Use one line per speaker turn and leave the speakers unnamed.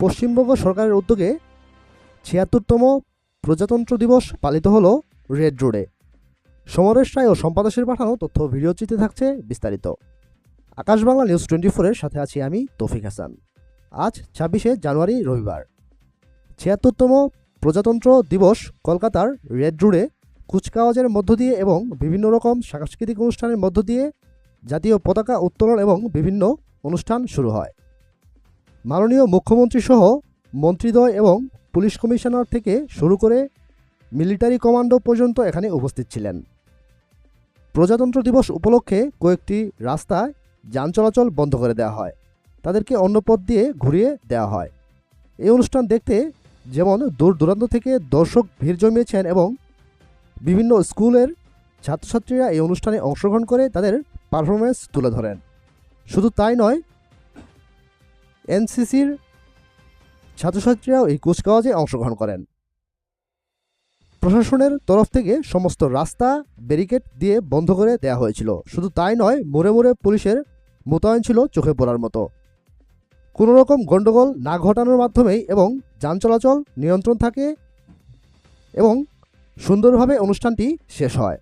পশ্চিমবঙ্গ সরকারের উদ্যোগে ছিয়াত্তরতম প্রজাতন্ত্র দিবস পালিত হলো রেড রোডে। সমরেশ রায় ও সম্পাদশের পাঠানো তথ্য ভিডিওচিত্রে থাকছে বিস্তারিত। আকাশ বাংলা নিউজ টোয়েন্টি ফোরের সাথে আছি আমি তৌফিক হাসান। আজ ছাব্বিশে জানুয়ারি, রবিবার। ছিয়াত্তরতম প্রজাতন্ত্র দিবস কলকাতার রেড রোডে কুচকাওয়াজের মধ্য দিয়ে এবং বিভিন্ন রকম সাংস্কৃতিক অনুষ্ঠানের মধ্য দিয়ে জাতীয় পতাকা উত্তোলন এবং বিভিন্ন অনুষ্ঠান শুরু হয়। মাননীয় মুখ্যমন্ত্রী সহ মন্ত্রীদ্বয় এবং পুলিশ কমিশনার থেকে শুরু করে মিলিটারি কমান্ডো পর্যন্ত এখানে উপস্থিত ছিলেন। প্রজাতন্ত্র দিবস উপলক্ষে কয়েকটি রাস্তায় যান চলাচল বন্ধ করে দেওয়া হয়। তাদেরকে অন্য পথ দিয়ে ঘুরিয়ে দেওয়া হয়। এই অনুষ্ঠান দেখতে যেমন দূর দূরান্ত থেকে দর্শক ভিড় জমিয়েছেন এবং বিভিন্ন স্কুলের ছাত্রছাত্রীরা এই অনুষ্ঠানে অংশগ্রহণ করে তাদের পারফরমেন্স তুলে ধরেন। শুধু তাই নয় এনসিসির ছাত্রছাত্রীরাও এই কুচকাওয়াজে অংশগ্রহণ করেন। প্রশাসনের তরফ থেকে সমস্ত রাস্তা, ব্যারিকেড দিয়ে বন্ধ করে দেওয়া হয়েছিল। শুধু তাই নয়, মোড়ে মোড়ে পুলিশের মোতায়েন ছিল চোখে পড়ার মতো। কোনো রকম গণ্ডগোল না ঘটানোর মাধ্যমেই এবং যান চলাচল নিয়ন্ত্রণ থাকে এবং সুন্দরভাবে অনুষ্ঠানটি শেষ হয়।